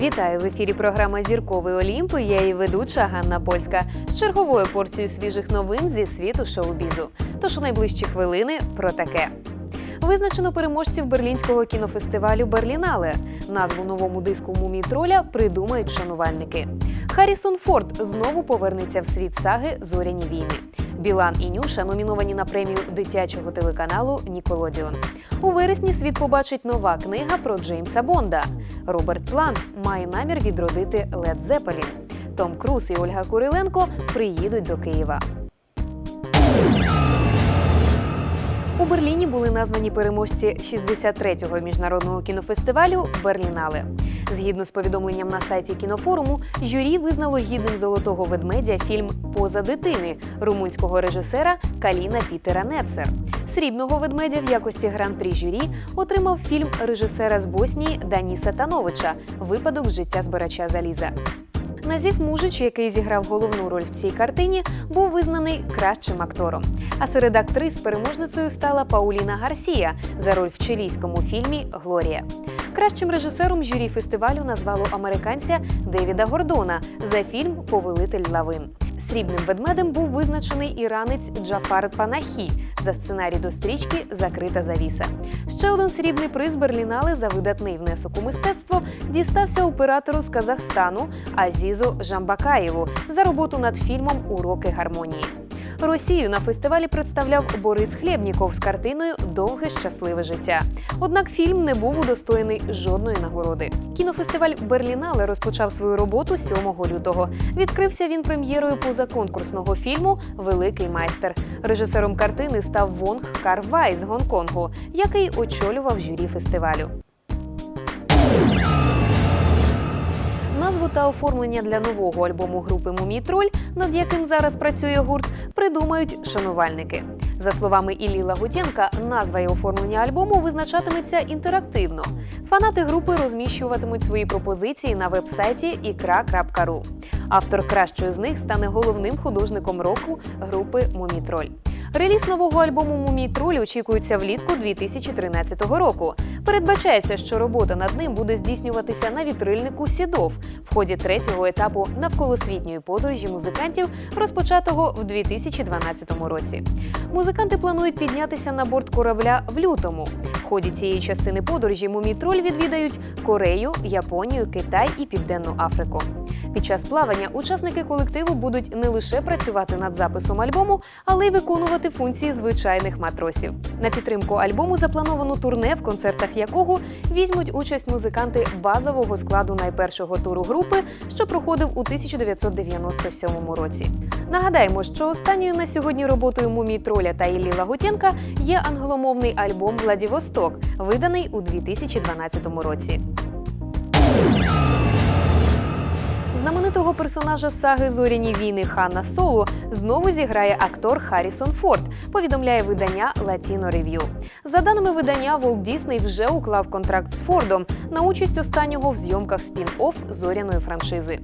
Вітаю в ефірі програма Зірковий Олімп. Я її ведуча Ганна Польська з черговою порцією свіжих новин зі світу шоу-бізу. Тож у найближчі хвилини про таке. Визначено переможців берлінського кінофестивалю Берлінале. Назву новому диску Мумій троля придумають шанувальники. Харрісон Форд знову повернеться в світ саги Зоряні війни. Білан і Нюша номіновані на премію дитячого телеканалу Ніколодіон. У вересні світ побачить нова книга про Джеймса Бонда. Роберт Плант має намір відродити Лед Зепелін. Том Круз і Ольга Куриленко приїдуть до Києва. Берліні були названі переможці 63-го міжнародного кінофестивалю Берлінале. Згідно з повідомленням на сайті кінофоруму, журі визнало гідним золотого ведмедя фільм Поза дитини румунського режисера Каліна Пітера Нецер. Срібного ведмедя в якості гран-прі журі отримав фільм режисера з Боснії Даніса Тановича Випадок життя збирача заліза. Назів Мужич, який зіграв головну роль в цій картині, був визнаний кращим актором. А серед актрис переможницею стала Пауліна Гарсія за роль в чилійському фільмі Глорія. Кращим режисером журі фестивалю назвало американця Девіда Гордона за фільм Повелитель лавин. Срібним ведмедем був визначений іранець Джафар Панахі за сценарій до стрічки Закрита завіса. Ще один срібний приз Берлінали за видатний внесок у мистецтво дістався оператору з Казахстану Азізу Жамбакаєву за роботу над фільмом Уроки гармонії. Росію на фестивалі представляв Борис Хлєбніков з картиною Довге щасливе життя. Однак фільм не був удостоєний жодної нагороди. Кінофестиваль Берлінале розпочав свою роботу 7 лютого. Відкрився він прем'єрою позаконкурсного фільму Великий майстер. Режисером картини став Вонг Кар Вай з Гонконгу, який очолював журі фестивалю. Назву та оформлення для нового альбому групи Мумій Троль, над яким зараз працює гурт, придумають шанувальники. За словами Іллі Лагутєнка, назва і оформлення альбому визначатиметься інтерактивно. Фанати групи розміщуватимуть свої пропозиції на вебсайті ікра.ру. Автор кращої з них стане головним художником року групи Мумій Троль. Реліз нового альбому Мумій Троль очікується влітку 2013 року. Передбачається, що робота над ним буде здійснюватися на вітрильнику Сідов в ході третього етапу навколосвітньої подорожі музикантів, розпочатого в 2012 році. Музиканти планують піднятися на борт корабля в лютому. В ході цієї частини подорожі Мумій Троль відвідають Корею, Японію, Китай і Південну Африку. Під час плавання учасники колективу будуть не лише працювати над записом альбому, але й виконувати функції звичайних матросів. На підтримку альбому заплановано турне, в концертах якого візьмуть участь музиканти базового складу найпершого туру групи, що проходив у 1997 році. Нагадаємо, що останньою на сьогодні роботою Мумій Троля та Іллі Лагутєнка є англомовний альбом Владівосток, виданий у 2012 році. Знаменитого персонажа саги Зоряні війни Ханна Солу знову зіграє актор Харрісон Форд, повідомляє видання Latino Review. За даними видання, Волт Дісней вже уклав контракт з Фордом на участь останнього в зйомках спін-офф зоряної франшизи.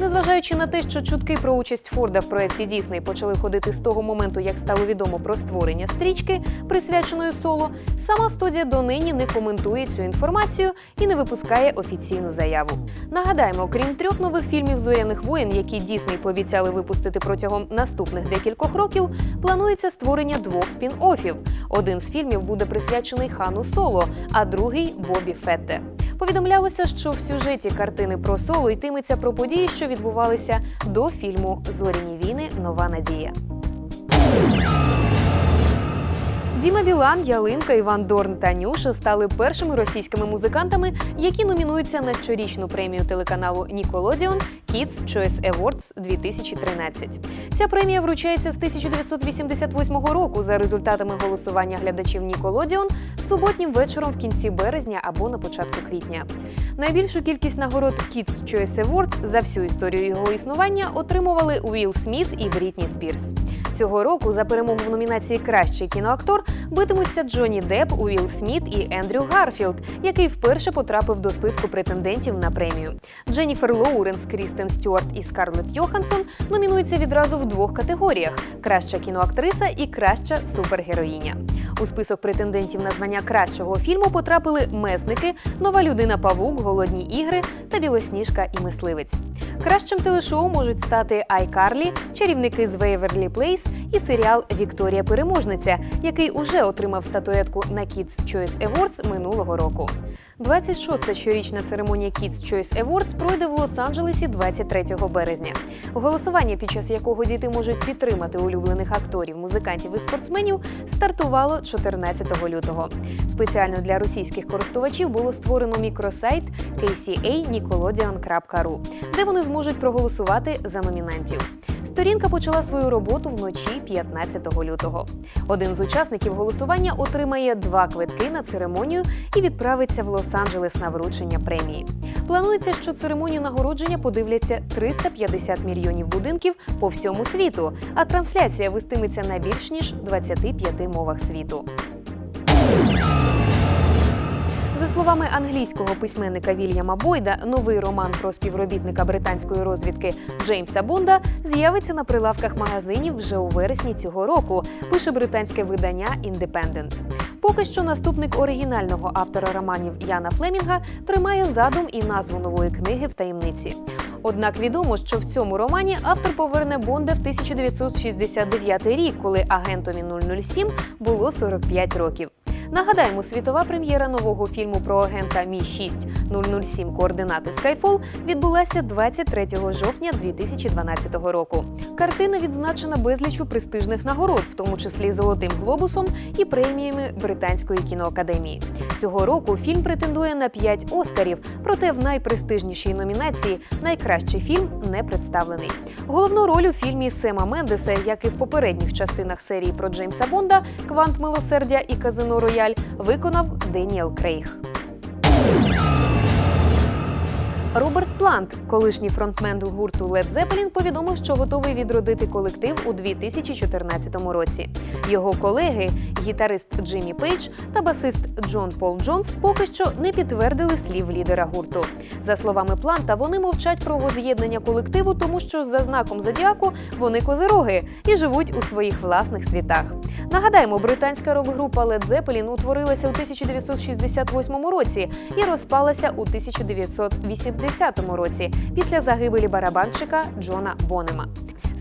Незважаючи на те, що чутки про участь Форда в проєкті Дісней почали ходити з того моменту, як стало відомо про створення стрічки, присвяченої соло, сама студія донині не коментує цю інформацію і не випускає офіційну заяву. Нагадаємо, крім трьох нових фільмів зоряних воєн, які Дісней пообіцяли випустити протягом наступних декількох років, планується створення двох спін-оффів. Один з фільмів буде присвячений Хану Соло, а другий Бобі Фетте. Повідомлялося, що в сюжеті картини про соло йтиметься про події, що відбувалися до фільму Зоряні війни. Нова надія. Діма Білан, Ялинка, Іван Дорн та Нюша стали першими російськими музикантами, які номінуються на щорічну премію телеканалу Nickelodeon Kids Choice Awards 2013. Ця премія вручається з 1988 року за результатами голосування глядачів Nickelodeon суботнім вечором в кінці березня або на початку квітня. Найбільшу кількість нагород Kids Choice Awards за всю історію його існування отримували Уілл Сміт і Брітні Спірс. Цього року за перемогу в номінації Кращий кіноактор битимуться Джонні Депп, Уілл Сміт і Ендрю Гарфілд, який вперше потрапив до списку претендентів на премію. Дженніфер Лоуренс, Крістен Стюарт і Скарлетт Йоханссон номінуються відразу в двох категоріях: краща кіноактриса і краща супергероїня. У список претендентів на звання кращого фільму потрапили месники, нова людина Павук, Голодні ігри та Білосніжка і мисливець. Кращим телешоу можуть стати Айкарлі, чарівники з Вейверлі Плейс і серіал Вікторія Переможниця, який уже отримав статуетку на Kids Choice Awards минулого року. 26-та щорічна церемонія Kids Choice Awards пройде в Лос-Анджелесі 23 березня. Голосування, під час якого діти можуть підтримати улюблених акторів, музикантів і спортсменів, стартувало 14 лютого. Спеціально для російських користувачів було створено мікросайт kca.nickelodeon.ru, де вони зможуть проголосувати за номінантів. Сторінка почала свою роботу вночі 15 лютого. Один з учасників голосування отримає два квитки на церемонію і відправиться в Лос-Анджелес на вручення премії. Планується, що церемонію нагородження подивляться 350 мільйонів будинків по всьому світу, а трансляція вестиметься на більш ніж 25 мовах світу. За словами англійського письменника Вільяма Бойда, новий роман про співробітника британської розвідки Джеймса Бонда з'явиться на прилавках магазинів вже у вересні цього року. Пише британське видання Independent. Поки що наступник оригінального автора романів Яна Флемінга тримає задум і назву нової книги в таємниці. Однак відомо, що в цьому романі автор поверне Бонда в 1969 рік, коли агентові 007 було 45 років. Нагадаємо, світова прем'єра нового фільму про агента Мі 6 007 координати Skyfall відбулася 23 жовтня 2012 року. Картина відзначена безлічу престижних нагород, в тому числі золотим глобусом і преміями британської кіноакадемії. Цього року фільм претендує на 5 оскарів, проте в найпрестижнішій номінації найкращий фільм не представлений. Головну роль у фільмі Сема Мендеса, як і в попередніх частинах серії про Джеймса Бонда, Квант милосердя і Казино Рояль виконав Деніел Крейг. Роберт Плант, колишній фронтмен гурту Led Zeppelin, повідомив, що готовий відродити колектив у 2014 році. Його колеги, гітарист Джиммі Пейдж та басист Джон Пол Джонс, поки що не підтвердили слів лідера гурту. За словами Планта, вони мовчать про воз'єднання колективу, тому що за знаком зодіаку вони козироги і живуть у своїх власних світах. Нагадаємо, британська рок-група Led Zeppelin утворилася у 1968 році і розпалася у 1980 році після загибелі барабанщика Джона Бонема.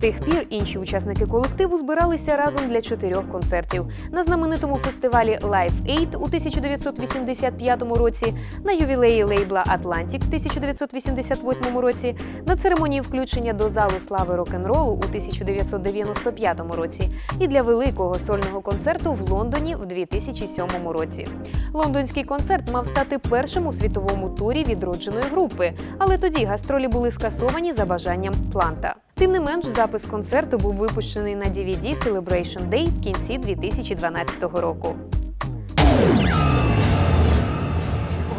Тих пір інші учасники колективу збиралися разом для чотирьох концертів на знаменитому фестивалі Live Aid у 1985 році, на ювілеї лейбла Atlantic в 1988 році, на церемонії включення до залу слави рок-н-ролу у 1995 році і для великого сольного концерту в Лондоні в 2007 році. Лондонський концерт мав стати першим у світовому турі відродженої групи, але тоді гастролі були скасовані за бажанням планта. Тим не менш, запис концерту був випущений на DVD Celebration Day в кінці 2012 року.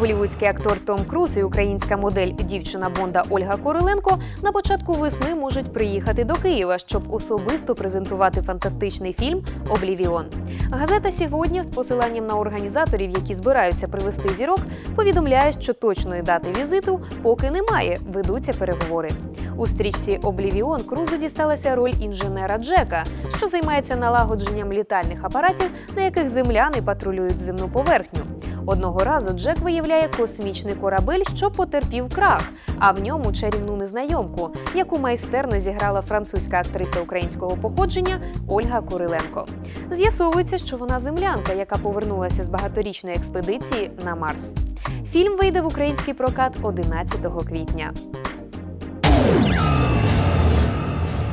Голівудський актор Том Круз і українська модель дівчина Бонда Ольга Короленко на початку весни можуть приїхати до Києва, щоб особисто презентувати фантастичний фільм Облівіон. Газета сьогодні з посиланням на організаторів, які збираються привезти зірок, повідомляє, що точної дати візиту поки немає. Ведуться переговори. У стрічці Облівіон Крузу дісталася роль інженера Джека, що займається налагодженням літальних апаратів, на яких земляни патрулюють земну поверхню. Одного разу Джек виявляє космічний корабель, що потерпів крах, а в ньому чарівну незнайомку, яку майстерно зіграла французька актриса українського походження Ольга Куриленко. З'ясовується, що вона землянка, яка повернулася з багаторічної експедиції на Марс. Фільм вийде в український прокат 11 квітня.